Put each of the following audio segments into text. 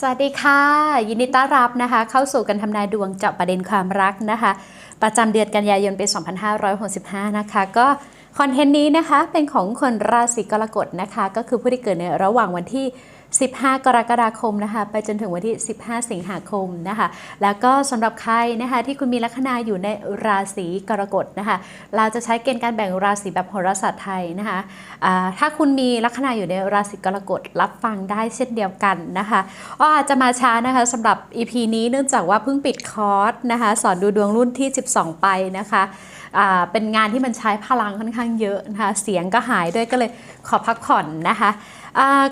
สวัสดีค่ะ ยินดีต้อนรับนะคะ เข้าสู่การทำนายดวงเจาะประเด็นความรักนะคะ ประจำเดือนกันยายนปี 2565 นะคะ ก็คอนเทนต์นี้นะคะเป็นของคนราศีกรกฎนะคะ ก็คือผู้ที่เกิดในระหว่างวันที่ 15 กรกฎาคมนะคะ ไปจนถึงวันที่ 15 สิงหาคมนะคะ แล้วก็สำหรับใครนะคะที่คุณมีลัคนาอยู่ในราศีกรกฎนะคะ เราจะใช้เกณฑ์การแบ่งราศีแบบโหราศาสตร์ไทยนะคะอ่าถ้าคุณมีลัคนาอยู่ในราศีกรกฎรับฟังได้เช่นเดียวกันนะคะก็อาจจะมาช้านะคะสำหรับ EP นี้เนื่องจากว่าเพิ่งปิดคอร์สนะคะ สอนดูดวงรุ่นที่ 12 ไปนะคะเป็นงานที่มันใช้พลังค่อนข้างเยอะนะคะ เสียงก็หายด้วยก็เลยขอพักผ่อนนะคะ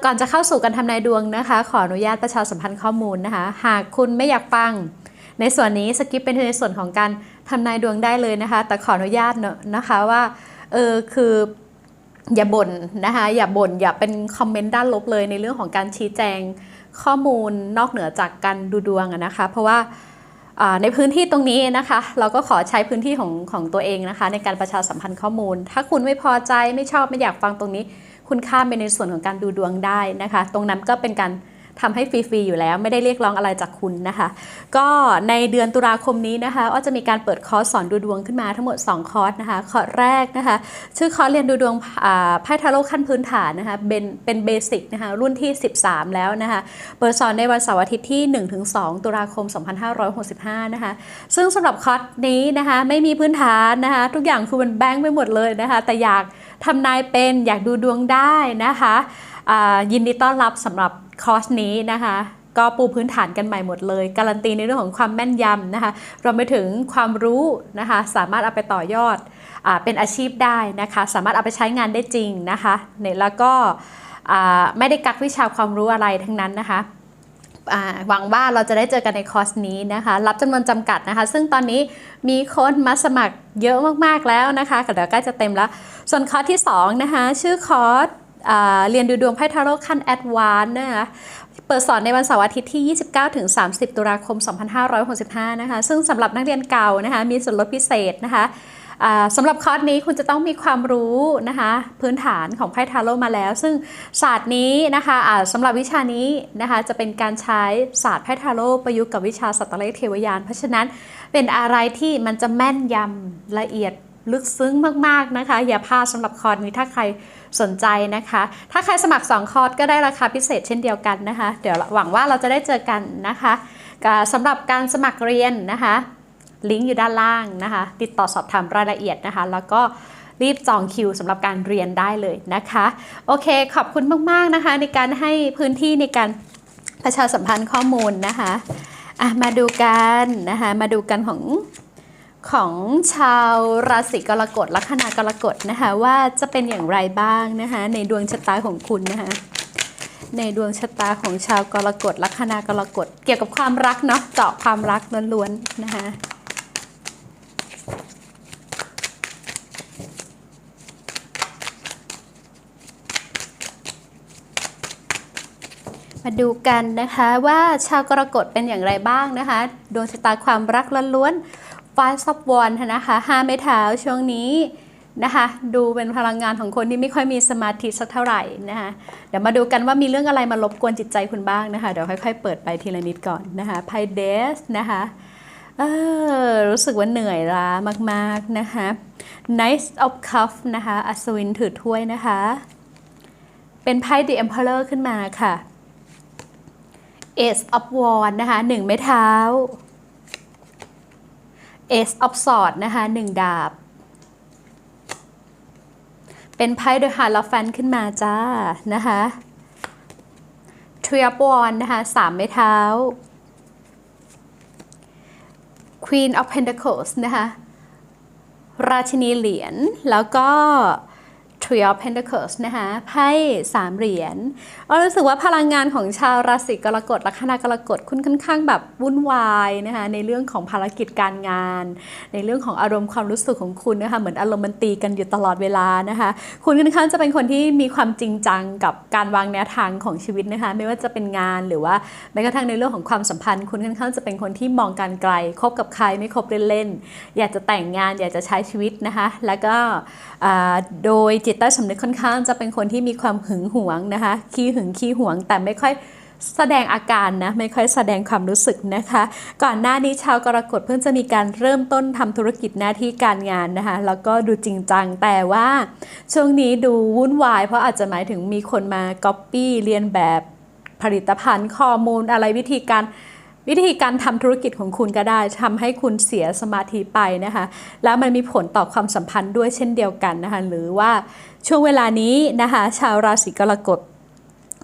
ก่อนจะเข้าสู่การทำนายดวงนะคะ ขออนุญาตประชาสัมพันธ์ข้อมูลนะคะ หากคุณไม่อยากฟัง ในส่วนนี้สกิปเป็นในส่วนของการทำนายดวงได้เลยนะคะ แต่ขออนุญาตเนะนะคะว่าเออคืออย่าบ่นนะคะอย่าบ่นอย่าเป็นคอมเมนต์ด้านลบเลยในเรื่องของการชี้แจงข้อมูลนอกเหนือจากการดูดวงนะคะ เพราะว่าในพื้นที่ตรงนี้นะคะ เราก็ขอใช้พื้นที่ของของตัวเองนะคะ ในการประชาสัมพันธ์ข้อมูล ถ้าคุณไม่พอใจไม่ชอบไม่อยากฟังตรงนี้ คุณข้าไปในส่วนของการดูดวงได้นะคะ ตรงนั้นก็เป็นการทำให้ฟรีๆอยู่แล้ว ไม่ได้เรียกร้องอะไรจากคุณนะคะ ก็ในเดือนตุลาคมนี้นะคะอ้อจะมีการเปิดคอร์สสอนดูดวงขึ้นมาทั้งหมด 2 คอร์สนะคะ คอร์สแรกนะคะ ชื่อคอร์สเรียนดูดวงไพ่ทาโร่ขั้นพื้นฐานนะคะ เป็นเป็นเบสิกนะคะ รุ่นที่ 13 แล้วนะคะ เปิดสอนในวันเสาร์อาทิตย์ที่ 1-2 ตุลาคม 2565 นะคะ ซึ่งสำหรับคอร์สนี้นะคะ ไม่มีพื้นฐานนะคะ ทุกอย่างคือมันแบงค์ไปหมดเลยนะคะ แต่อยาก ทำนายเป็นอยากดูดวงได้นะคะยินดีต้อนรับสำหรับคอร์สนี้นะคะก็ปูพื้นฐานกันใหม่หมดเลย การันตีในเรื่องของความแม่นยำนะคะรวมไปถึงความรู้นะคะสามารถเอาไปต่อยอดอเป็นอาชีพได้นะคะสามารถเอาไปใช้งานได้จริงนะคะเนี่ยแล้วก็ไม่ได้กักวิชาความรู้อะไรทั้งนั้นนะคะหวังว่าเราจะได้เจอกันในคอร์สนี้นะคะ รับจำนวนจำกัดนะคะ ซึ่งตอนนี้มีคนมาสมัครเยอะมาก ๆ แล้วนะคะเดี๋ยวใกล้จะเต็มแล้ว ส่วนคอร์สที่ 2 นะคะ ชื่อคอร์สเรียนดูดวงไพ่ทาโร่ขั้นแอดวานนะคะเปิดสอนในวันเสาร์อาทิตย์ที่ 29-30 ตุลาคม 2565 นะคะ ซึ่งสำหรับนักเรียนเก่านะคะ มีส่วนลดพิเศษนะคะสำหรับคอร์สนี้คุณจะต้องมีความรู้นะคะพื้นฐานของไพ่ทาโร่มาแล้ว ซึ่งศาสตร์นี้นะคะอ่าสำหรับวิชานี้นะคะจะเป็นการใช้ศาสตร์ไพ่ทาโร่ประยุกต์กับวิชาสัตว์เลขเทวญาณเพราะฉะนั้นเป็นอะไรที่มันจะแม่นยำละเอียด ลึกซึ้งมากๆนะคะ อย่าพลาดสำหรับคอร์สนี้ถ้าใครสนใจนะคะ ถ้าใครสมัคร 2 คอร์สก็ได้ราคาพิเศษเช่นเดียวกันนะคะ เดี๋ยวหวังว่าเราจะได้เจอกันนะคะสำหรับการสมัครเรียนนะคะ ลิงก์อยู่ด้านล่างนะคะ ติดต่อสอบถามรายละเอียดนะคะ แล้วก็รีบจองคิวสำหรับการเรียนได้เลยนะคะ โอเค ขอบคุณมาก ๆ นะคะ ในการให้พื้นที่ในการประชาสัมพันธ์ข้อมูลนะคะะมาดูกันนะคะ มาดูกันของ ของชาวราศีกรกฎลัคนากรกฎนะคะว่าจะเป็นอย่างไรบ้างนะคะในดวงชะตาของคุณนะคะในดวงชะตาของชาวกรกฎลัคนากรกฎเกี่ยวกับความรักเนาะเจาะความรักล้วนๆนะคะมาดูกันนะคะว่าชาวกรกฎเป็นอย่างไรบ้างนะคะดวงชะตาความรักล้วนๆ ฟ้าซับวอนนะคะห้าไม้เท้าช่วงนี้นะคะดูเป็นพลังงานของคนที่ไม่ค่อยมีสมาธิสักเท่าไหร่นะคะเดี๋ยวมาดูกันว่ามีเรื่องอะไรมารบกวนจิตใจคุณบ้างนะคะเดี๋ยวค่อยๆเปิดไปทีละนิดก่อนนะคะไพเดสนะคะเออรู้สึกว่าเหนื่อยล้ามากๆนะคะ Knight of Cup นะคะอัศวินถือถ้วยนะคะ เป็นไพ่ The Emperor ขึ้นมาค่ะ Ace of Wands นะคะหนึ่งไม้เท้า Ace of Swords นะคะหนึ่งดาบ เป็นไพ่ The Hierophant ขึ้นมาจ้านะคะ Three of w a n d นะคะสามไม้เท้า Queen of Pentacles นะคะราชินีเหรียญแล้วก็ Tree of Pentacles นะคะไพ่สามเหรียญเรารู้สึกว่าพลังงานของชาวราศีกรกฎลัคนากรกฎคุณค่อนข้างแบบวุ่นวายนะคะในเรื่องของภารกิจการงาน ในเรื่องของอารมณ์ความรู้สึกของคุณนะคะเหมือนอารมณ์มันตีกันอยู่ตลอดเวลานะคะคุณค่อนข้างจะเป็นคนที่มีความจริงจังกับการวางแนวทางของชีวิตนะคะไม่ว่าจะเป็นงานหรือว่าแม้กระทั่งในเรื่องของความสัมพันธ์ คุณค่อนข้างจะเป็นคนที่มองการไกลคบกับใครไม่คบเล่นๆอยากจะแต่งงานอยากจะใช้ชีวิตนะคะแล้วก็โดยจิตใต้สำนึกค่อนข้างจะเป็นคนที่มีความหึงหวงนะคะ ขี้หึงขี้หวงแต่ไม่ค่อยแสดงอาการนะไม่ค่อยแสดงความรู้สึกนะคะ ก่อนหน้านี้ชาวกรกฎเพิ่งจะมีการเริ่มต้นทำธุรกิจหน้าที่การงานนะคะ แล้วก็ดูจริงจังแต่ว่า ช่วงนี้ดูวุ่นวาย เพราะอาจจะหมายถึงมีคนมาก๊อปปี้เรียนแบบผลิตภัณฑ์ข้อมูลอะไรวิธีการ วิธีการทำธุรกิจของคุณก็ได้ทำให้คุณเสียสมาธิไปนะคะ แล้วมันมีผลต่อความสัมพันธ์ด้วยเช่นเดียวกันนะคะหรือว่าช่วงเวลานี้นะคะชาวราศีกรกฎ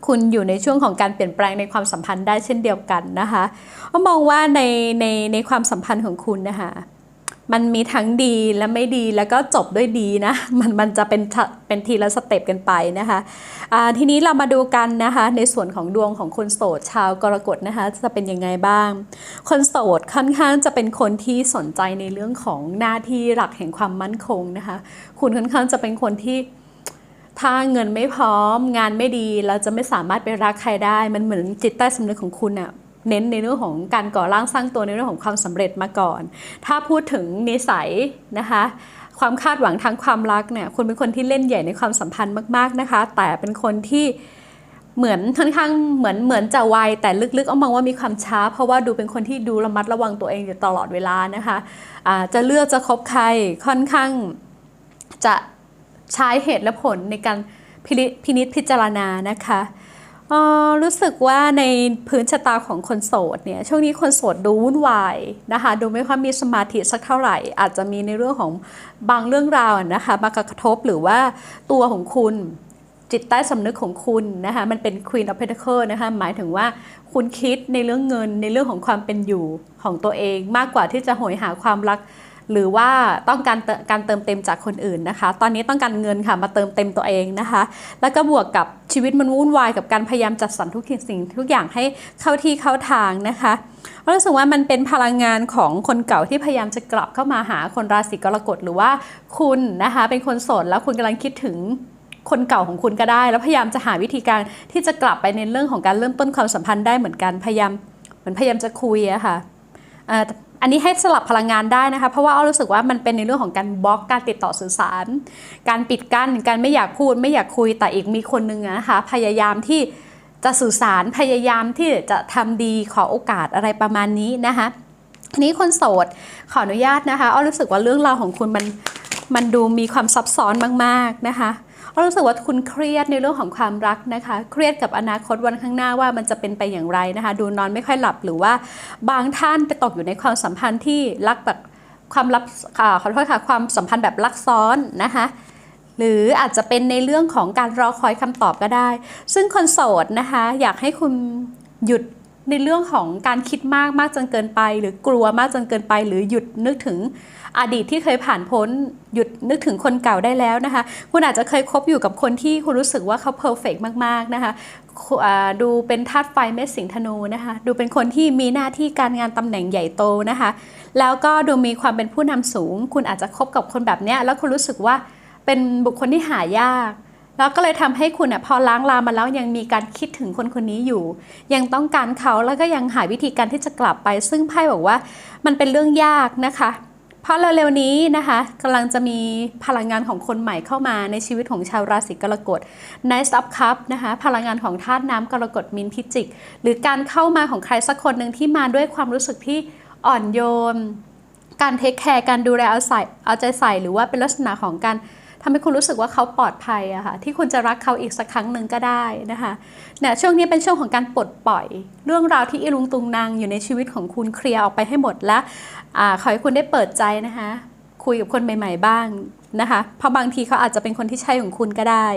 คุณอยู่ในช่วงของการเปลี่ยนแปลงในความสัมพันธ์ได้เช่นเดียวกันนะคะก็มองว่าในในในความสัมพันธ์ของคุณนะคะ มันมีทั้งดีและไม่ดีแล้วก็จบด้วยดีนะ มันมันจะเป็นทะเป็นทีละสเต็ปกันไปนะคะอ่าทีนี้เรามาดูกันนะคะ ในส่วนของดวงของคนโสดชาวกรกฎนะคะ จะเป็นยังไงบ้าง คนโสดค่อนข้างจะเป็นคนที่สนใจในเรื่องของหน้าที่หลักแห่งความมั่นคงนะคะ คุณค่อนข้างจะเป็นคนที่ถ้าเงินไม่พร้อมงานไม่ดีเราจะไม่สามารถไปรักใครได้ มันเหมือนจิตใต้สำนึกของคุณอะ เน้นในเรื่องของการก่อร่างสร้างตัวในเรื่องของความสำเร็จมาก่อน ถ้าพูดถึงนิสัยนะคะความคาดหวังทางความรักเนี่ยคุณเป็นคนที่เล่นใหญ่ในความสัมพันธ์มาก ๆนะคะ แต่เป็นคนที่เหมือนค่อนข้างเหมือนเหมือนจะไวแต่ลึกๆเอามองว่ามีความช้า เพราะว่าดูเป็นคนที่ดูระมัดระวังตัวเองอยู่ตลอดเวลานะคะะจะเลือกจะคบใครค่อนข้างจะใช้เหตุและผลในการพินิพินิจพิจารณานะคะ รู้สึกว่าในพื้นชะตาของคนโสดเนี่ยช่วงนี้คนโสดดูวุ่นวายนะคะดูไม่ค่อยมีสมาธิสักเท่าไหร่ อาจจะมีในเรื่องของบางเรื่องราวนะคะมากระทบหรือว่าตัวของคุณจิตใต้สำนึกของคุณนะคะมันเป็น Queen of Pentacles นะคะหมายถึงว่าคุณคิดในเรื่องเงินในเรื่องของความเป็นอยู่ของตัวเอง มากกว่าที่จะโหยหาความรัก หรือว่าต้องการการเติมเต็มจากคนอื่นนะคะ ตอนนี้ต้องการเงินค่ะมาเติมเต็มตัวเองนะคะ แล้วก็บวกกับชีวิตมันวุ่นวายกับการพยายามจัดสรรทุกสิ่งทุกอย่างให้เข้าที่เข้าทางนะคะรู้สึกว่ามันเป็นพลังงานของคนเก่าที่พยายามจะกลับเข้ามาหาคนราศีกรกฎหรือว่าคุณนะคะ เป็นคนโสดแล้วคุณกำลังคิดถึงคนเก่าของคุณก็ได้ แล้วพยายามจะหาวิธีการที่จะกลับไปในเรื่องของการเริ่มต้นความสัมพันธ์ได้เหมือนกันพยายามเหมือนพยายามจะคุยอะค่ะ อันนี้ให้สลับพลังงานได้นะคะ เพราะว่าอ้อรู้สึกว่ามันเป็นในเรื่องของการบล็อกการติดต่อสื่อสาร การปิดกั้นการไม่อยากพูดไม่อยากคุยแต่อีกมีคนนึงนะคะพยายามที่จะสื่อสารพยายามที่จะทำดีขอโอกาสอะไรประมาณนี้นะคะทีนี้คนโสดขออนุญาตนะคะอ้อรู้สึกว่าเรื่องราวของคุณมันมันดูมีความซับซ้อนมาก ๆนะคะ เรารู้สึกว่าคุณเครียดในเรื่องของความรักนะคะ เครียดกับอนาคตวันข้างหน้าว่ามันจะเป็นไปอย่างไรนะคะ ดูนอนไม่ค่อยหลับหรือว่าบางท่านไปตกอยู่ในความสัมพันธ์ที่รักแบบความลับขอโทษค่ะความสัมพันธ์แบบลักซ้อนนะคะหรืออาจจะเป็นในเรื่องของการรอคอยคำตอบก็ได้ ซึ่งคนโสดนะคะ อยากให้คุณหยุดในเรื่องของการคิดมากมากจนเกินไป หรือกลัวมากจนเกินไป หรือหยุดนึกถึง อดีตที่เคยผ่านพ้นหยุดนึกถึงคนเก่าได้แล้วนะคะ คุณอาจจะเคยคบอยู่กับคนที่คุณรู้สึกว่าเขาเพอร์เฟกมาก ๆ นะคะดูเป็นธาตุไฟเม็ดสิงธนูนะคะ ดูเป็นคนที่มีหน้าที่การงานตำแหน่งใหญ่โตนะคะ แล้วก็ดูมีความเป็นผู้นำสูง คุณอาจจะคบกับคนแบบนี้แล้วคุณรู้สึกว่าเป็นบุคคลที่หายากแล้วก็เลยทำให้คุณอะพอล้างลามาแล้วยังมีการคิดถึงคนคนนี้อยู่ ยังต้องการเขาแล้วก็ยังหาวิธีการที่จะกลับไป ซึ่งไพ่บอกว่ามันเป็นเรื่องยากนะคะ เพราะเร็วๆนี้นะคะกำลังจะมีพลังงานของคนใหม่เข้ามาในชีวิตของชาวราศีกรกฎ Nice Up Cup นะคะพลังงานของธาตุน้ำกรกฎมินพิจิก หรือการเข้ามาของใครสักคนหนึ่งที่มาด้วยความรู้สึกที่อ่อนโยน การเทคแคร์การดูแลเอาใส่เอาใจใส่หรือว่าเป็นลักษณะของการ ทำให้คุณรู้สึกว่าเขาปลอดภัยอะค่ะที่คุณจะรักเขาอีกสักครั้งหนึ่งก็ได้นะคะเนี่ยช่วงนี้เป็นช่วงของการปลดปล่อย เรื่องราวที่อิรุงตุงนางอยู่ในชีวิตของคุณเคลียร์ออกไปให้หมดและอ่าขอให้คุณได้เปิดใจนะคะคุยกับคนใหม่ ๆ บ้างนะคะเพราะบางทีเขาอาจจะเป็นคนที่ใช่ของคุณก็ได้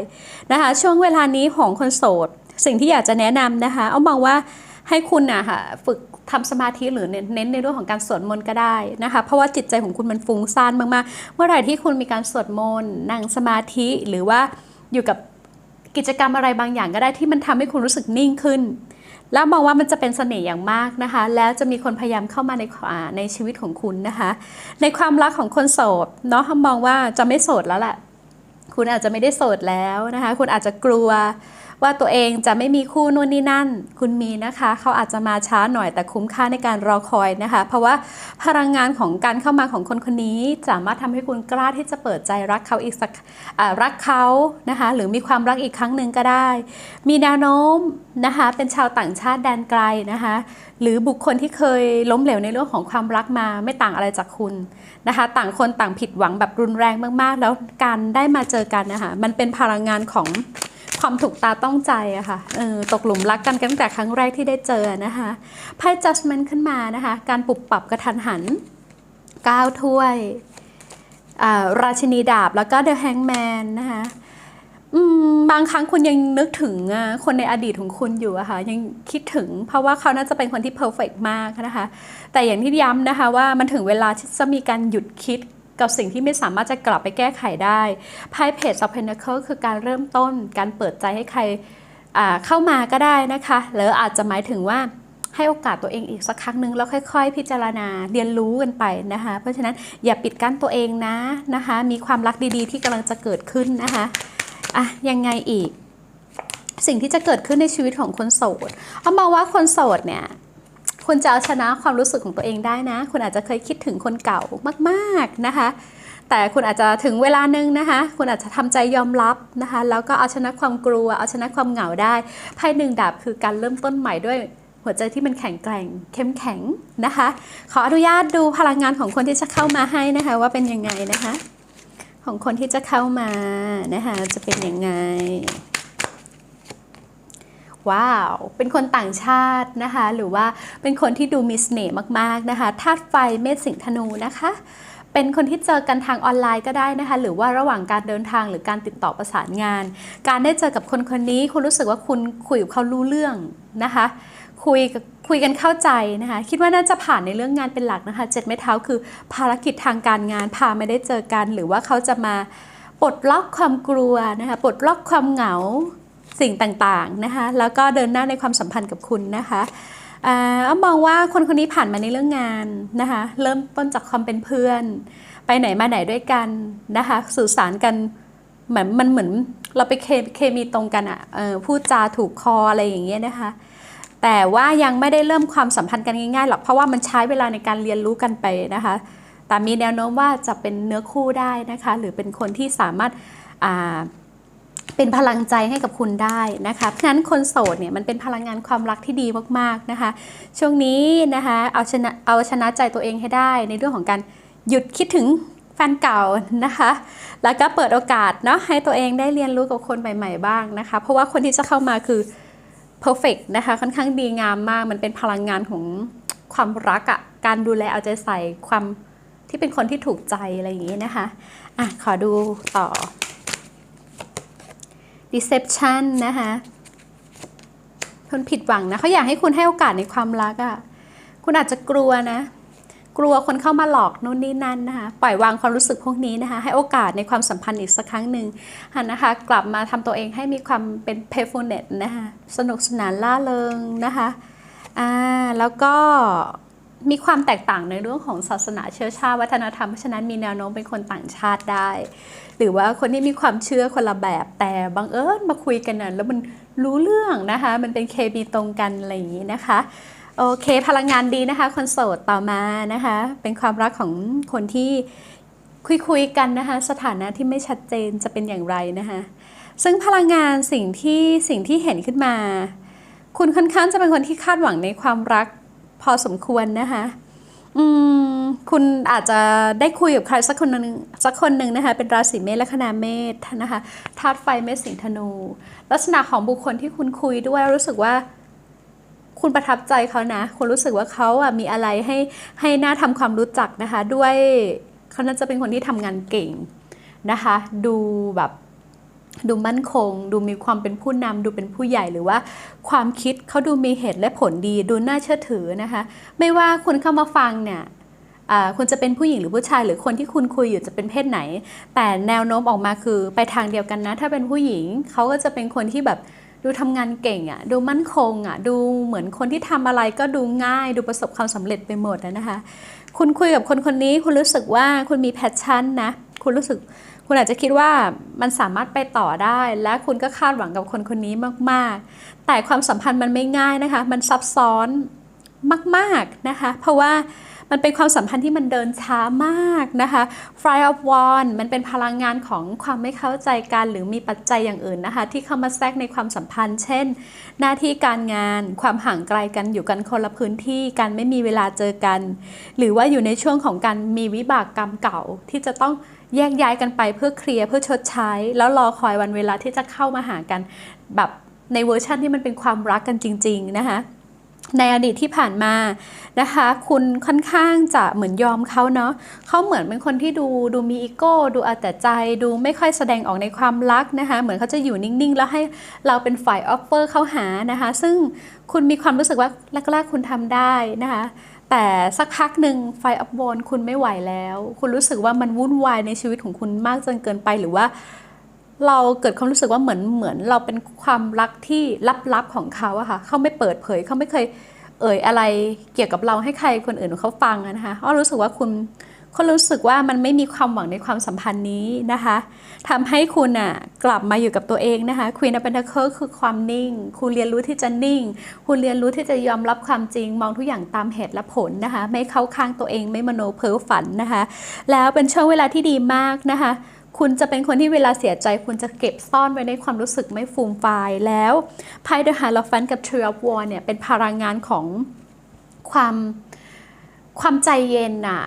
นะคะช่วงเวลานี้ของคนโสด สิ่งที่อยากจะแนะนำนะคะ เอามองว่าให้คุณนะค่ะฝึก ทำสมาธิหรือเน้นในเรื่องของการสวดมนต์ก็ได้นะคะ เพราะว่าจิตใจของคุณมันฟุ้งซ่านมากๆ เมื่อไหร่ที่คุณมีการสวดมนต์นั่งสมาธิหรือว่าอยู่กับกิจกรรมอะไรบางอย่างก็ได้ที่มันทำให้คุณรู้สึกนิ่งขึ้น แล้วมองว่ามันจะเป็นเสน่ห์อย่างมากนะคะ แล้วจะมีคนพยายามเข้ามาในในชีวิตของคุณนะคะ ในความรักของคนโสดเนาะมองว่าจะไม่โสดแล้วแหละคุณอาจจะไม่ได้โสดแล้วนะคะ คุณอาจจะกลัว ว่าตัวเองจะไม่มีคู่นู่นนี่นั่น คุณมีนะคะ เขาอาจจะมาช้าหน่อยแต่คุ้มค่าในการรอคอยนะคะ เพราะว่าพลังงานของการเข้ามาของคนคนนี้สามารถทำให้คุณกล้าที่จะเปิดใจรักเขาอีกสักรักเขานะคะ หรือมีความรักอีกครั้งหนึ่งก็ได้ มีแนวโน้มนะคะ เป็นชาวต่างชาติแดนไกลนะคะ หรือบุคคลที่เคยล้มเหลวในเรื่องของความรักมาไม่ต่างอะไรจากคุณนะคะ ต่างคนต่างผิดหวังแบบรุนแรงมาก ๆ แล้วการได้มาเจอกันนะคะมันเป็นพลังงานของ ความถูกตาต้องใจอะค่ะเออตกหลุมรักกันตั้งแต่ครั้งแรกที่ได้เจอนะคะไพ่ judgment ขึ้นมานะคะ การปรับปรับกระทันหันก้าวถ้วยราชินีดาบแล้วก็ the hangman นะคะบางครั้งคุณยังนึกถึงคนในอดีตของคุณอยู่อะค่ะยังคิดถึงเพราะว่าเขาน่าจะเป็นคนที่เพอร์เฟกมากนะคะ แต่อย่างที่ย้ำนะคะว่ามันถึงเวลาที่จะมีการหยุดคิด กับสิ่งที่ไม่สามารถจะกลับไปแก้ไขได้ไพ่เพจ of Pentacle คือการเริ่มต้น การเปิดใจให้ใครเข้ามาก็ได้นะคะหรืออาจจะหมายถึงว่าให้โอกาสตัวเองอีกสักครั้งหนึ่งแล้วค่อย ๆ พิจารณาเรียนรู้กันไปนะคะ เพราะฉะนั้นอย่าปิดกั้นตัวเองนะนะคะ มีความรักดีๆ ที่กำลังจะเกิดขึ้นนะคะอะยังไงอีก สิ่งที่จะเกิดขึ้นในชีวิตของคนโสดเอามองว่าคนโสดเนี่ย คุณจะเอาชนะความรู้สึกของตัวเองได้นะ คุณอาจจะเคยคิดถึงคนเก่ามากๆนะคะ แต่คุณอาจจะถึงเวลานึงนะคะ คุณอาจจะทำใจยอมรับนะคะ แล้วก็เอาชนะความกลัว เอาชนะความเหงาได้ไพ่หนึ่งดาบคือการเริ่มต้นใหม่ด้วยหัวใจที่มันแข็งแกร่งเข้มแข็งนะคะ ขออนุญาตดูพลังงานของคนที่จะเข้ามาให้นะคะ ว่าเป็นยังไงนะคะ ของคนที่จะเข้ามานะคะจะเป็นยังไง ว้าว เป็นคนต่างชาตินะคะ หรือว่าเป็นคนที่ดูมีเสน่ห์มากๆนะคะธาตุไฟเมษสิงห์ธนูนะคะ เป็นคนที่เจอกันทางออนไลน์ก็ได้นะคะ หรือว่าระหว่างการเดินทางหรือการติดต่อประสานงาน การได้เจอกับคนคนนี้ คุณรู้สึกว่าคุณคุยกับเขารู้เรื่องนะคะคุยกับคุยกันเข้าใจนะคะ คิดว่าน่าจะผ่านในเรื่องงานเป็นหลักนะคะเจ็ดไม้เท้าคือภารกิจทางการงานพาไม่ได้เจอกัน หรือว่าเขาจะมาปลดล็อกความกลัวนะคะปลดล็อกความเหงา สิ่งต่างๆนะคะแล้วก็เดินหน้าในความสัมพันธ์กับคุณนะคะอ่าอ้อมองว่าคนคนนี้ผ่านมาในเรื่องงานนะคะเริ่มต้นจากความเป็นเพื่อน ไปไหนมาไหนด้วยกันนะคะสื่อสารกันเหมือนมันเหมือนเราไปเคเคมีตรงกันอะเออพูดจาถูกคออะไรอย่างเงี้ยนะคะแต่ว่ายังไม่ได้เริ่มความสัมพันธ์กันง่ายๆหรอกเพราะว่ามันใช้เวลาในการเรียนรู้กันไปนะคะแต่มีแนวโน้มว่าจะเป็นเนื้อคู่ได้นะคะ หรือเป็นคนที่สามารถ เป็นพลังใจให้กับคุณได้นะคะเพราะฉะนั้นคนโสดเนี่ยมันเป็นพลังงานความรักที่ดีมากๆนะคะ ช่วงนี้นะคะเอาชนะเอาชนะใจตัวเองให้ได้ในเรื่องของการหยุดคิดถึงแฟนเก่านะคะ แล้วก็เปิดโอกาสเนาะให้ตัวเองได้เรียนรู้กับคนใหม่ ๆ บ้างนะคะ เพราะว่าคนที่จะเข้ามาคือ perfect นะคะค่อนข้างดีงามมาก มันเป็นพลังงานของความรักอะ่ะการดูแลเอาใจใส่ความที่เป็นคนที่ถูกใจอะไรอย่างนี้นะคะอะขอดูต่อ deception นะคะคนผิดหวังนะเขาอยากให้คุณให้โอกาสในความรักอะ่ะคุณอาจจะกลัวนะ กลัวคนเข้ามาหลอกนู่นนี่นั่นนะคะปล่อยวางความรู้สึกพวกนี้นะคะ ให้โอกาสในความสัมพันธ์อีกสักครั้งหนึ่งนะคะ กลับมาทำตัวเองให้มีความเป็น playfulness นะคะสนุกสนานล่าเริงนะคะอ่าแล้วก็ มีความแตกต่างในเรื่องของศาสนาเชื้อชาติวัฒนธรรมเพราะฉะนั้นมีแนวโน้มเป็นคนต่างชาติได้ หรือว่าคนที่มีความเชื่อคนละแบบแต่บังเอิญมาคุยกันนะแล้วมันรู้เรื่องนะคะ มันเป็นเคมีตรงกันอะไรอย่างนี้นะคะโอเค พลังงานดีนะคะคนโสดต่อมานะคะ เป็นความรักของคนที่คุยคุยๆกันนะคะ สถานะที่ไม่ชัดเจนจะเป็นอย่างไรนะคะ ซึ่งพลังงานสิ่งที่สิ่งที่เห็นขึ้นมา คุณค่อนข้างจะเป็นคนที่คาดหวังในความรัก พอสมควรนะคะอืมคุณอาจจะได้คุยกับใครสักคนหนึ่งสักคนหนึ่งนะคะเป็นราศีเมษและคณาเมษนะคะธาตุไฟเมษสิงธนู ลักษณะของบุคคลที่คุณคุยด้วยรู้สึกว่าคุณประทับใจเขานะ คุณรู้สึกว่าเขาอะมีอะไรให้ให้น่าทำความรู้จักนะคะ ด้วยเขาน่าจะเป็นคนที่ทำงานเก่งนะคะ ดูแบบ ดูมั่นคง ดูมีความเป็นผู้นำดูเป็นผู้ใหญ่หรือว่า ความคิดเขาดูมีเหตุและผลดี ดูน่าเชื่อถือนะคะ ไม่ว่าคุณเข้ามาฟังเนี่ยคุณจะเป็นผู้หญิงหรือผู้ชาย หรือคนที่คุณคุยอยู่จะเป็นเพศไหน แต่แนวโน้มออกมาคือไปทางเดียวกันนะ ถ้าเป็นผู้หญิงเขาก็จะเป็นคนที่แบบดูทำงานเก่งอะ่ะดูมั่นคงอะ่ะดูเหมือนคนที่ทำอะไรก็ดูง่าย ดูประสบความสำเร็จไปหมดนะคะ คุณคุยกับคนคนนี้คุณรู้สึกว่าคุณมีแพชชั่นนะ คุณรู้สึก คุณอาจจะคิดว่ามันสามารถไปต่อได้ และคุณก็คาดหวังกับคนคนนี้มาก ๆ แต่ความสัมพันธ์มันไม่ง่ายนะคะ มันซับซ้อนมาก ๆ นะคะ เพราะว่ามันเป็นความสัมพันธ์ที่มันเดินช้ามากนะคะ Fly of Wand มันเป็นพลังงานของความไม่เข้าใจกัน หรือมีปัจจัยอย่างอื่นนะคะ ที่เข้ามาแทรกในความสัมพันธ์ เช่น หน้าที่การงาน ความห่างไกลกันอยู่กันคนละพื้นที่ การไม่มีเวลาเจอกัน หรือว่าอยู่ในช่วงของการมีวิบากกรรมเก่าที่จะต้อง แยกย้ายกันไปเพื่อเคลียร์เพื่อชดใช้ แล้วรอคอยวันเวลาที่จะเข้ามาหากันแบบในเวอร์ชั่นที่มันเป็นความรักกันจริง ๆ นะคะในอดีตที่ผ่านมานะคะ คุณค่อนข้างจะเหมือนยอมเขาเนาะเขาเหมือนเป็นคนที่ดูดูมีอีโก้ดูเอาแต่ใจดูไม่ค่อยแสดงออกในความรักนะคะ เหมือนเขาจะอยู่นิ่งๆ แล้วให้เราเป็นฝ่ายออฟเฟอร์เข้าหานะคะ ซึ่งคุณมีความรู้สึกว่าแรกๆคุณทำได้นะคะ แต่สักพักหนึ่งไฟอัพบอลคุณไม่ไหวแล้ว คุณรู้สึกว่ามันวุ่นวายในชีวิตของคุณมากจนเกินไปหรือว่า เราเกิดความรู้สึกว่าเหมือนเหมือนเราเป็นความรักที่ลับๆของเขาอะค่ะเขาไม่เปิดเผยเขาไม่เคยเอ่ยอะไรเกี่ยวกับเราให้ใครคนอื่นเขาฟังนะคะอ้อรู้สึกว่าคุณ คุณรู้สึกว่ามันไม่มีความหวังในความสัมพันธ์นี้นะคะทำให้คุณอะกลับมาอยู่กับตัวเองนะคะ Queen of Pentacles คือความนิ่ง คุณเรียนรู้ที่จะนิ่ง คุณเรียนรู้ที่จะยอมรับความจริง มองทุกอย่างตามเหตุและผลนะคะ ไม่เข้าข้างตัวเองไม่มโนเพ้อฝันนะคะ แล้วเป็นช่วงเวลาที่ดีมากนะคะ คุณจะเป็นคนที่เวลาเสียใจ คุณจะเก็บซ่อนไว้ในความรู้สึกไม่ฟูมฟายแล้วไพ่ The Hierophant กับ Tree of War เนี่ยเป็นพลังงานของความความใจเย็นน่ะ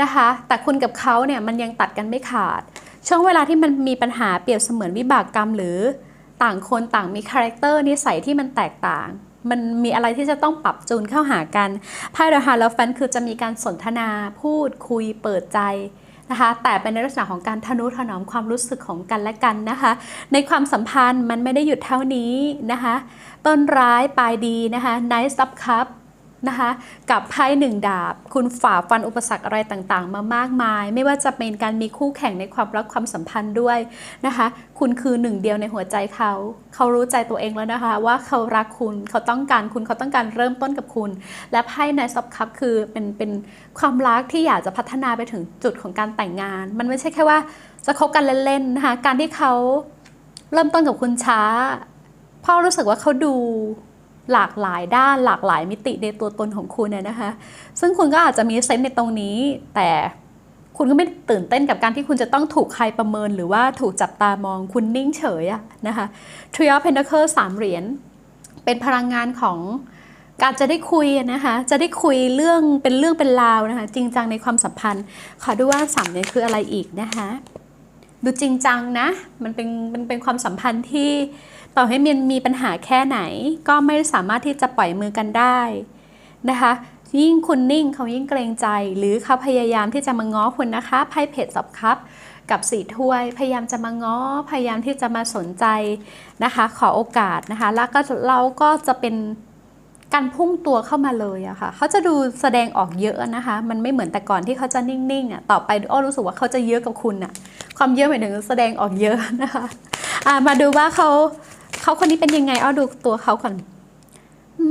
นะคะ แต่คุณกับเขาเนี่ยมันยังตัดกันไม่ขาด ช่วงเวลาที่มันมีปัญหาเปรียบเสมือนวิบากกรรม หรือต่างคนต่างมีคาแรคเตอร์นิสัยที่มันแตกต่าง มันมีอะไรที่จะต้องปรับจูนเข้าหากันไพ่ The Hierophant คือจะมีการสนทนาพูดคุยเปิดใจนะคะ แต่เป็นในลักษณะของการทนุถนอมความรู้สึกของกันและกันนะคะ ในความสัมพันธ์มันไม่ได้หยุดเท่านี้นะคะ ต้นร้ายปลายดีนะคะ Nice Up Cup นะคะกับไพ่หนึ่งดาบ คุณฝ่าฟันอุปสรรคอะไรต่างๆ มามากมาย ไม่ว่าจะเป็นการมีคู่แข่งในความรักความสัมพันธ์ด้วยนะคะ คุณคือหนึ่งเดียวในหัวใจเขา เขารู้ใจตัวเองแล้วนะคะ ว่าเขารักคุณเขาต้องการคุณเขาต้องการเริ่มต้นกับคุณ และไพ่ในซับคัพคือเป็นเป็นความรักที่อยากจะพัฒนาไปถึงจุดของการแต่งงาน มันไม่ใช่แค่ว่าจะคบกันเล่นๆนะคะการที่เขาเริ่มต้นกับคุณช้าพ่อรู้สึกว่าเขาดู หลากหลายด้านหลากหลายมิติในตัวตนของคุณเนี่ยนะคะ ซึ่งคุณก็อาจจะมีเซนส์ในตรงนี้ แต่คุณก็ไม่ตื่นเต้นกับการที่คุณจะต้องถูกใครประเมิน หรือว่าถูกจับตามองคุณนิ่งเฉยอะนะคะ Three of Pentacles สามเหรียญเป็นพลังงานของการจะได้คุยนะคะจะได้คุยเรื่องเป็นเรื่องเป็นราวนะคะจริงจังในความสัมพันธ์ ขอดูว่าสามเหรียคืออะไรอีกนะคะดูจริงจังนะมันเป็นมันเป็นความสัมพันธ์ที่ ต่อให้มันมีปัญหาแค่ไหน ก็ไม่สามารถที่จะปล่อยมือกันได้นะคะยิ่งคุณนิ่งเขายิ่งเกรงใจ หรือเขาพยายามที่จะมาง้อคุณนะคะไพ่เพจสับครับ กับสีถ้วย พยายามจะมาง้อ พยายามที่จะมาสนใจนะคะ ขอโอกาสนะคะ แล้วก็เราก็จะเป็นการพุ่งตัวเข้ามาเลยอะค่ะเขาจะดูแสดงออกเยอะนะคะ มันไม่เหมือนแต่ก่อนที่เขาจะนิ่งๆอะต่อไปอ้อรู้สึกว่าเขาจะเยอะกับคุณอะความเยอะหมายถึงแสดงออกเยอะนะคะะมาดูว่าเขา เขาคนนี้เป็นยังไงอ้อดูตัวเขาก่อนอื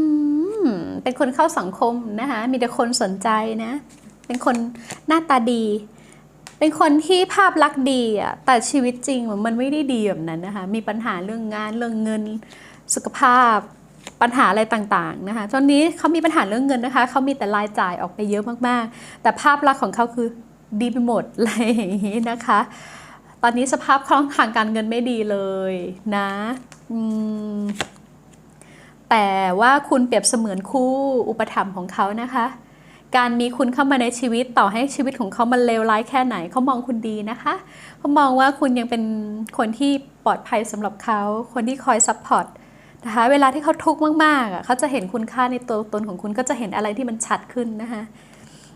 มเป็นคนเข้าสังคมนะคะ มีแต่คนสนใจนะ เป็นคนหน้าตาดี เป็นคนที่ภาพลักษณ์ดีอะแต่ชีวิตจริงมันไม่ได้ดีแบบนั้นนะคะ มีปัญหาเรื่องงานเรื่องเงิน สุขภาพ ปัญหาอะไรต่างๆนะคะ ตอนนี้เขามีปัญหาเรื่องเงินนะคะ เขามีแต่รายจ่ายออกไปเยอะมากๆ แต่ภาพลักษณ์ของเขาคือดีไปหมดเลยอย่างนี้นะคะ ตอนนี้สภาพคล่องทางการเงินไม่ดีเลยนะแต่ว่าคุณเปรียบเสมือนคู่อุปถัมภ์ของเขานะคะ การมีคุณเข้ามาในชีวิตต่อให้ชีวิตของเขามันเลวร้ายแค่ไหนเขามองคุณดีนะคะเขามองว่าคุณยังเป็นคนที่ปลอดภัยสำหรับเขาคนที่คอยซัพพอร์ตนะคะเวลาที่เขาทุกข์มากๆเขาจะเห็นคุณค่าในตัวตนของคุณก็จะเห็นอะไรที่มันชัดขึ้นนะคะ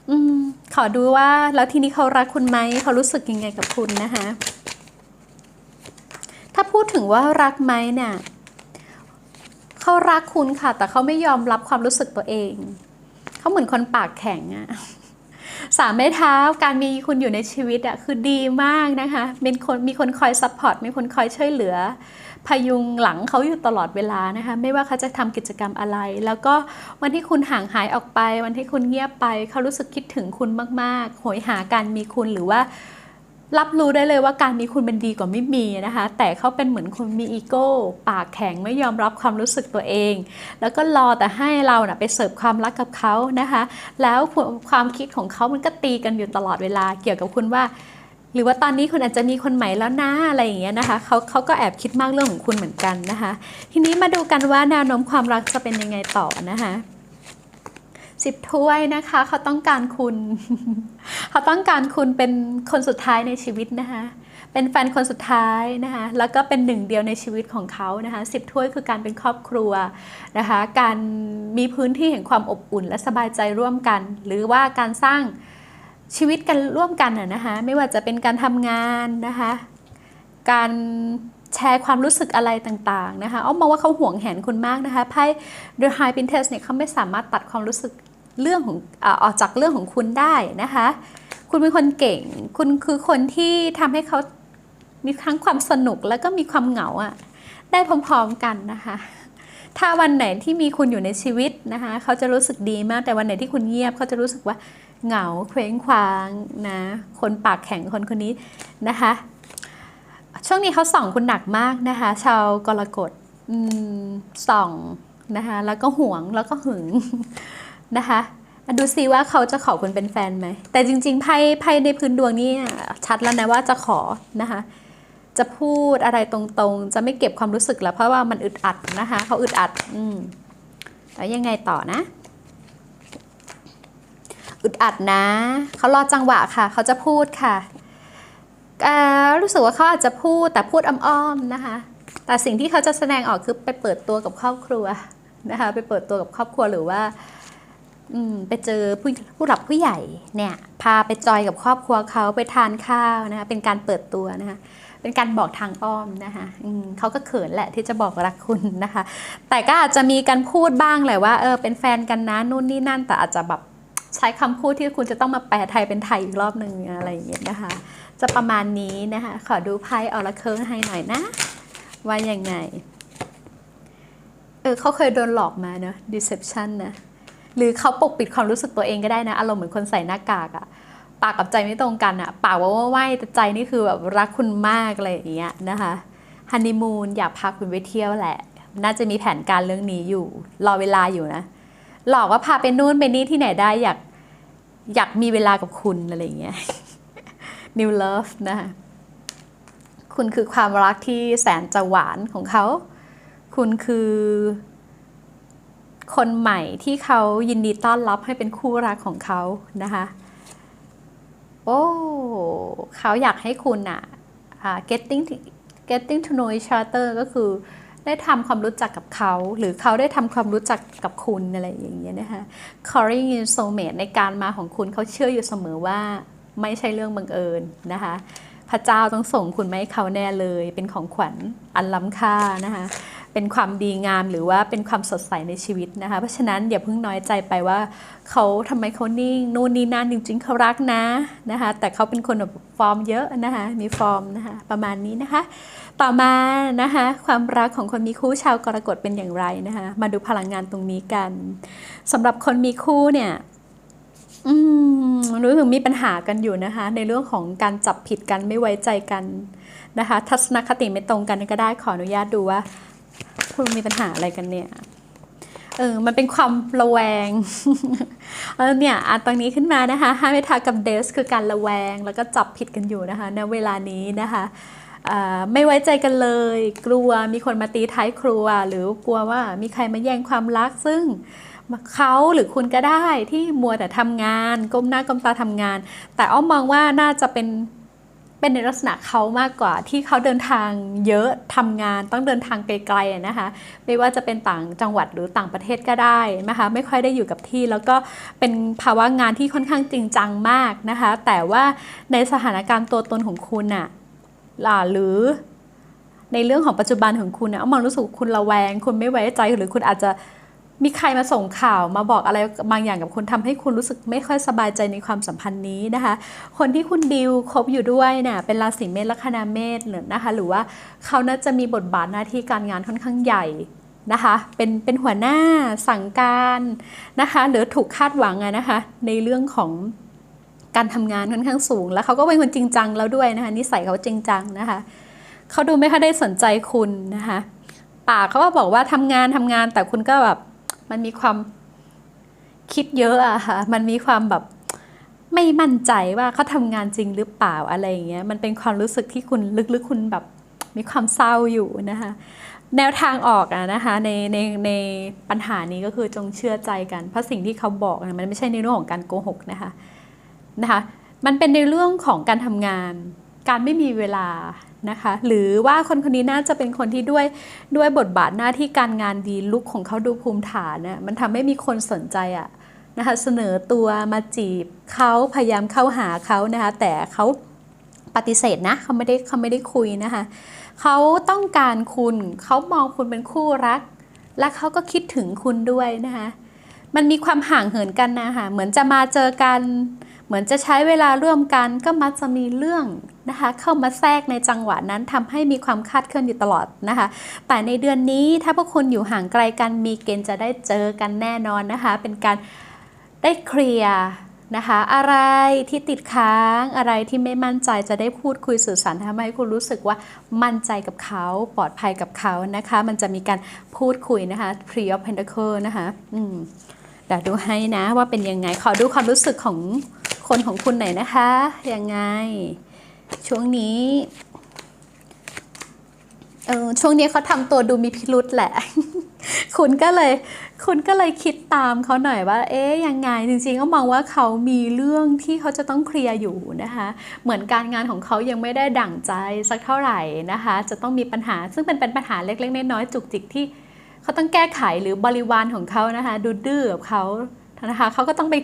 อืมขอดูว่าแล้วทีนี้เขารักคุณไหมเขารู้สึกยังไงกับคุณนะคะ ถ้าพูดถึงว่ารักไหมเนี่ยเขารักคุณค่ะ แต่เขาไม่ยอมรับความรู้สึกตัวเอง เขาเหมือนคนปากแข็งอะ สามไม้เท้าการมีคุณอยู่ในชีวิตอะคือดีมากนะคะเป็นคนมีคนคอยซัพพอร์ตมีคนคอยช่วยเหลือ พยุงหลังเขาอยู่ตลอดเวลานะคะไม่ว่าเขาจะทำกิจกรรมอะไร แล้วก็วันที่คุณห่างหายออกไป วันที่คุณเงียบไป เขารู้สึกคิดถึงคุณมากๆโหยหาการมีคุณหรือว่า รับรู้ได้เลยว่าการมีคุณเป็นดีกว่าไม่มีนะคะ แต่เขาเป็นเหมือนคนมีอีโก้ ปากแข็งไม่ยอมรับความรู้สึกตัวเอง แล้วก็รอแต่ให้เรานะไปเสิร์ฟความรักกับเขานะคะ แล้วความคิดของเขามันก็ตีกันอยู่ตลอดเวลาเกี่ยวกับคุณว่า หรือว่าตอนนี้คุณอาจจะมีคนใหม่แล้วนะอะไรอย่างเงี้ยนะคะเขาเขาก็แอบคิดมากเรื่องของคุณเหมือนกันนะคะ ทีนี้มาดูกันว่าแนวโน้มความรักจะเป็นยังไงต่อนะคะ สิบถ้วยนะคะ เขาต้องการคุณ เขาต้องการคุณเป็นคนสุดท้ายในชีวิตนะคะ เป็นแฟนคนสุดท้ายนะคะ แล้วก็เป็นหนึ่งเดียวในชีวิตของเขานะคะสิบถ้วยคือการเป็นครอบครัวนะคะ การมีพื้นที่แห่งความอบอุ่น และสบายใจร่วมกัน หรือว่าการสร้างชีวิตกันร่วมกันอะนะคะ ไม่ว่าจะเป็นการทำงานนะคะ การแชร์ความรู้สึกอะไรต่างๆนะคะอ้อมมองว่าเขาห่วงแหนคุณมากนะคะ ไพ่ The High Princess เนี่ยเขาไม่สามารถตัดความรู้สึก เรื่องของออกจากเรื่องของคุณได้นะคะ คุณเป็นคนเก่ง คุณคือคนที่ทำให้เขามีทั้งความสนุกแล้วก็มีความเหงาอะได้พร้อมๆกันนะคะ ถ้าวันไหนที่มีคุณอยู่ในชีวิตนะคะ เขาจะรู้สึกดีมากแต่วันไหนที่คุณเงียบเขาจะรู้สึกว่าเหงาเคว้งคว้างนะคนปากแข็งคนคนนี้นะคะ ช่วงนี้เขาส่องคุณหนักมากนะคะ ชาวกรกฎส่องนะคะแล้วก็หวงแล้วก็หึง นะคะดูซิว่าเขาจะขอคุณเป็นแฟนไหม แต่จริงๆไพ่ไพ่ในพื้นดวงนี่ชัดแล้วนะว่าจะขอนะคะ จะพูดอะไรตรงๆ จะไม่เก็บความรู้สึกแล้วเพราะว่ามันอึดอัดนะคะเขาอึดอัด อืมแล้วยังไงต่อนะ อึดอัดนะ เขารอจังหวะค่ะ เขาจะพูดค่ะรู้สึกว่าเขาอาจจะพูดแต่พูดอ้อมๆนะคะ แต่สิ่งที่เขาจะแสดงออกคือไปเปิดตัวกับครอบครัวนะคะ ไปเปิดตัวกับครอบครัวหรือว่า ไปเจอผู้ผู้หลักผู้ใหญ่เนี่ยพาไปจอยกับครอบครัวเขาไปทานข้าวนะคะเป็นการเปิดตัวนะคะเป็นการบอกทางอ้อมนะคะเขาก็เขินแหละที่จะบอกรักคุณนะคะ แต่ก็อาจจะมีการพูดบ้างแหละว่าเออเป็นแฟนกันนะนู่นนี่นั่น แต่อาจจะแบบใช้คำพูดที่คุณจะต้องมาแปลไทยเป็นไทยอีกรอบหนึ่งอะไรอย่างเงี้ยนะคะ จะประมาณนี้นะคะ ขอดูไพ่ออราเคิลให้หน่อยนะ ว่ายังไงเออเขาเคยโดนหลอกมาเนอะ deception นะ หรือเขาปกปิดความรู้สึกตัวเองก็ได้นะ อารมณ์เหมือนคนใส่หน้ากากอะปากกับใจไม่ตรงกันอะปากว่าว่าไหวแต่ใจนี่คือแบบรักคุณมากอะไรอย่างเงี้ยนะคะฮันนีมูนอยากพาคุณไปเที่ยวแหละ น่าจะมีแผนการเรื่องนี้อยู่ รอเวลาอยู่นะ หลอกว่าพาไปนู่นไปนี่ที่ไหนได้อยากอยากมีเวลากับคุณอะไรอย่างเงี้ย New Love นะคะคุณคือความรักที่แสนจะหวานของเขา คุณคือ คนใหม่ที่เขายินดีต้อนรับให้เป็นคู่รักของเขานะคะ โอ้เขาอยากให้คุณอะ getting getting to know each other ก็คือได้ทำความรู้จักกับเขา หรือเขาได้ทำความรู้จักกับคุณอะไรอย่างเงี้ยนะคะ calling in soulmate ในการมาของคุณเขาเชื่ออยู่เสมอว่าไม่ใช่เรื่องบังเอิญนะคะ พระเจ้าต้องส่งคุณมาให้เขาแน่เลย เป็นของขวัญอันล้ำค่านะคะ เป็นความดีงามหรือว่าเป็นความสดใสในชีวิตนะคะ เพราะฉะนั้นอย่าเพิ่งน้อยใจไปว่าเขาทำไมเขานิ่งนู่นนี่นั่นจริง ๆเขารักนะนะคะแต่เขาเป็นคนแบบฟอร์มเยอะนะคะมีฟอร์มนะคะประมาณนี้นะคะ ต่อมานะคะความรักของคนมีคู่ชาวกรกฎเป็นอย่างไรนะคะมาดูพลังงานตรงนี้กันสำหรับคนมีคู่เนี่ยอืมรู้สึกมีปัญหากันอยู่นะคะ ในเรื่องของการจับผิดกันไม่ไว้ใจกันนะคะ ทัศนคติไม่ตรงกันก็ได้ขออนุญาตดูว่า คุณมีปัญหาอะไรกันเนี่ย เออ มันเป็นความระแวง เออเนี่ยอะตรงนี้ขึ้นมานะคะห้าเมทากับเดสคือการระแวง แล้วก็จับผิดกันอยู่นะคะในเวลานี้นะคะไม่ไว้ใจกันเลย กลัวมีคนมาตีท้ายครัว หรือกลัวว่ามีใครมาแย่งความรักซึ่งเขาหรือคุณก็ได้ที่มัวแต่ทำงาน ก้มหน้าก้มตาทำงาน แต่อ้อมมองว่าน่าจะเป็น เป็นในลักษณะเขามากกว่าที่เขาเดินทางเยอะทำงานต้องเดินทางไกลๆนะคะ ไม่ว่าจะเป็นต่างจังหวัดหรือต่างประเทศก็ได้นะคะไม่ค่อยได้อยู่กับที่ แล้วก็เป็นภาวะงานที่ค่อนข้างจริงจังมากนะคะ แต่ว่าในสถานการณ์ตัวตนของคุณอะล่ะหรือในเรื่องของปัจจุบันของคุณนะเอามองรู้สึกคุณระแวง คุณไม่ไว้ใจหรือคุณอาจจะ มีใครมาส่งข่าวมาบอกอะไรบางอย่างกับคุณทำให้คุณรู้สึกไม่ค่อยสบายใจในความสัมพันธ์นี้นะคะ คนที่คุณดิวคบอยู่ด้วยเนี่ยเป็นราศีเมษลัคนาเมษหรือนะคะ หรือว่าเขาน่าจะมีบทบาทหน้าที่การงานค่อนข้างใหญ่นะคะ เป็นเป็นหัวหน้าสั่งการนะคะ หรือถูกคาดหวังอะนะคะ ในเรื่องของการทำงานค่อนข้างสูง แล้วเขาก็เป็นคนจริงจังแล้วด้วยนะคะนิสัยเขาจริงจังนะคะเขาดูไม่ค่อยได้สนใจคุณนะคะปากเขาก็บอกว่าทำงานทำงานแต่คุณก็แบบ มันมีความคิดเยอะอะค่ะ มันมีความแบบไม่มั่นใจว่าเขาทำงานจริงหรือเปล่าอะไรอย่างเงี้ย มันเป็นความรู้สึกที่คุณลึกๆคุณแบบมีความเศร้าอยู่นะคะ แนวทางออกอะนะคะในในในปัญหานี้ก็คือจงเชื่อใจกัน เพราะสิ่งที่เขาบอกนะมันไม่ใช่ในเรื่องของการโกหกนะคะนะคะ มันเป็นในเรื่องของการทำงาน การไม่มีเวลา นะคะ หรือว่าคนคนนี้น่าจะเป็นคนที่ด้วยด้วยบทบาทหน้าที่การงานดีลุกของเขาดูภูมิฐานน่ะมันทำให้มีคนสนใจอะนะคะเสนอตัวมาจีบเขาพยายามเข้าหาเขานะคะแต่เขาปฏิเสธนะเขาไม่ได้เขาไม่ได้คุยนะคะเขาต้องการคุณเขามองคุณเป็นคู่รัก และเขาก็คิดถึงคุณด้วยนะคะมันมีความห่างเหินกันนะคะเหมือนจะมาเจอกัน เหมือนจะใช้เวลาร่วมกันก็มักจะมีเรื่องนะคะเข้ามาแทรกในจังหวะนั้นทำให้มีความคาดเคลื่อนอยู่ตลอดนะคะ แต่ในเดือนนี้ถ้าพวกคุณอยู่ห่างไกลกันมีเกณฑ์จะได้เจอกันแน่นอนนะคะ เป็นการได้เคลียร์นะคะอะไรที่ติดค้างอะไรที่ไม่มั่นใจจะได้พูดคุยสื่อสารทำให้คุณรู้สึกว่ามั่นใจกับเขาปลอดภัยกับเขานะคะ มันจะมีการพูดคุยนะคะ Three of Pentacles นะคะอืมเดี๋ยวดูให้นะว่าเป็นยังไงขอดูความรู้สึกของ คนของคุณหน่อยนะคะ ยังไง ช่วงนี้เออช่วงนี้เขาทำตัวดูมีพิรุษแหละ คุณก็เลย คุณก็เลยคิดตามเขาหน่อยว่า เอ๊ยยังไง จริงๆ ก็มองว่าเขามีเรื่องที่เขาจะต้องเคลียร์อยู่นะคะ เหมือนการงานของเขายังไม่ได้ดั่งใจสักเท่าไหร่นะคะ จะต้องมีปัญหา ซึ่งเป็นเป็นปัญหาเล็กๆ น้อยๆ จุกจิกที่เขาต้องแก้ไขหรือบริวารของเขานะคะ ดูดื้อกับเขานะคะเขาก็ต้องไป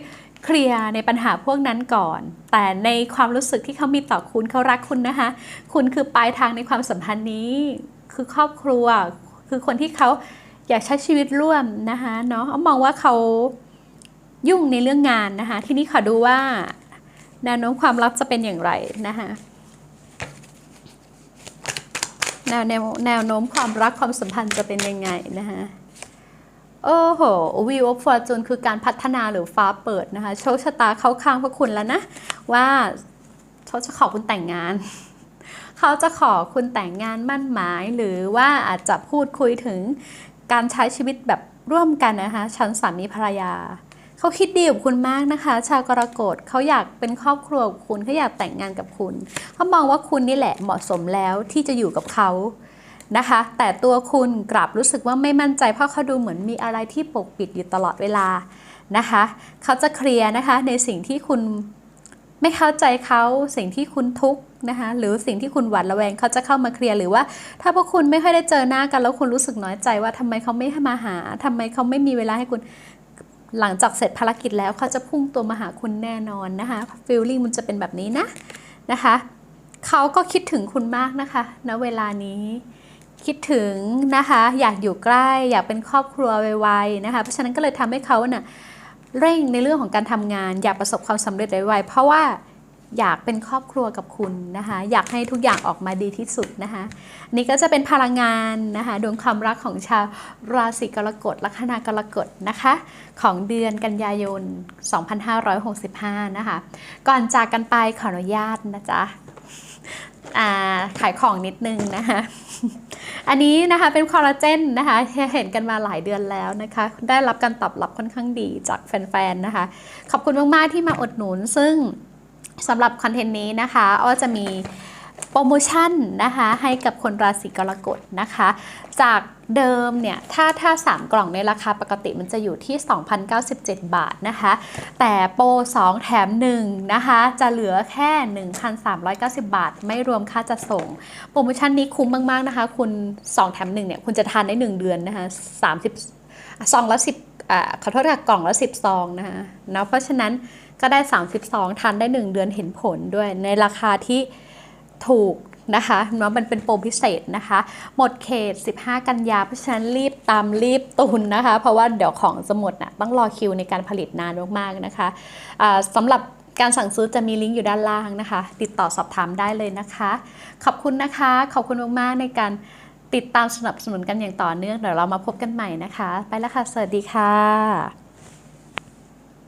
เคลียร์ในปัญหาพวกนั้นก่อน แต่ในความรู้สึกที่เขามีต่อคุณเขารักคุณนะคะ คุณคือปลายทางในความสัมพันธ์นี้ คือครอบครัว คือคนที่เขาอยากใช้ชีวิตร่วมนะคะเนาะเอามองว่าเขายุ่งในเรื่องงานนะคะ ทีนี้ขอดูว่าแนวโน้มความลับจะเป็นอย่างไรนะคะแนวแนวแนวโน้มความรักความสัมพันธ์จะเป็นยังไงนะคะ โอ้โหวิวออฟฟอร์จูนคือการพัฒนาหรือฟ้าเปิดนะคะ โชคชะตาเข้าข้างพวกคุณแล้วนะ ว่าเขาจะขอคุณแต่งงาน เขาจะขอคุณแต่งงานมั่นหมาย หรือว่าอาจจะพูดคุยถึงการใช้ชีวิตแบบร่วมกันนะคะชั้นสามีภรรยา เขาคิดดีกับคุณมากนะคะ ชาวกรกฎเขาอยากเป็นครอบครัวกับคุณเขาอยากแต่งงานกับคุณเขามองว่าคุณนี่แหละเหมาะสมแล้วที่จะอยู่กับเขา นะคะ แต่ตัวคุณกลับรู้สึกว่าไม่มั่นใจเพราะเขาดูเหมือนมีอะไรที่ปกปิดอยู่ตลอดเวลานะคะ เขาจะเคลียร์นะคะในสิ่งที่คุณไม่เข้าใจเขาสิ่งที่คุณทุกข์นะคะหรือสิ่งที่คุณหวาดระแวงเขาจะเข้ามาเคลียร์หรือว่า ถ้าพวกคุณไม่ค่อยได้เจอหน้ากัน แล้วคุณรู้สึกน้อยใจว่าทำไมเขาไม่มาหาทำไมเขาไม่มีเวลาให้คุณหลังจากเสร็จภารกิจแล้วเขาจะพุ่งตัวมาหาคุณแน่นอนนะคะฟีลลิ่งมันจะเป็นแบบนี้นะนะคะเขาก็คิดถึงคุณมากนะคะณเวลานี้ คิดถึงนะคะอยากอยู่ใกล้ อยากเป็นครอบครัวไวๆนะคะเพราะฉะนั้นก็เลยทำให้เขาเน่ะเร่งในเรื่องของการทำงาน อยากประสบความสำเร็จไวๆเพราะว่าอยากเป็นครอบครัวกับคุณนะคะ อยากให้ทุกอย่างออกมาดีที่สุดนะคะ นี่ก็จะเป็นพลังงานนะคะดวงความรักของชาวราศีกรกฎลัคนากรกฎนะคะ ของเดือนกันยายน 2565 นะคะ ก่อนจากกันไปขออนุญาตนะจ๊ะ ขายของนิดนึงนะคะอันนี้นะคะเป็นคอลลาเจนนะคะเห็นกันมาหลายเดือนแล้วนะคะ ได้รับการตอบรับค่อนข้างดีจากแฟนๆนะคะ ขอบคุณมากๆที่มาอุดหนุนซึ่งสำหรับคอนเทนต์นี้นะคะอ้อจะมี โปรโมชั่นนะคะให้กับคนราศีกรกฎนะคะ จากเดิมเนี่ยถ้าถ้า 3 กล่องในราคาปกติมันจะอยู่ที่ 2,097 บาทนะคะ แต่โปร 2 แถม 1 นะคะ จะเหลือแค่ 1,390 บาท ไม่รวมค่าจัดส่ง โปรโมชั่นนี้คุ้มมาก ๆ นะคะ คุณ 2 แถม 1 เนี่ย คุณจะทานได้ 1 เดือนนะคะ30ซองละ10ขอโทษค่ะกล่องละ 10 ซองนะคะนะเพราะฉะนั้นก็ได้ 32 ทานได้ 1 เดือนเห็นผลด้วยในราคาที่ ถูกนะคะเนาะมันเป็นโปรพิเศษนะคะ หมดเขต 15 กันยาเพราะฉะนั้นรีบตามรีบตุนนะคะ เพราะว่าเดี๋ยวของจะหมดนะต้องรอคิวในการผลิตนานมากๆนะคะะสำหรับการสั่งซื้อจะมีลิงก์อยู่ด้านล่างนะคะ ติดต่อสอบถามได้เลยนะคะ ขอบคุณนะคะ ขอบคุณมากๆในการติดตามสนับสนุนกันอย่างต่อเนื่องเดี๋ยวเรามาพบกันใหม่นะคะ ไปแล้วค่ะ สวัสดีค่ะ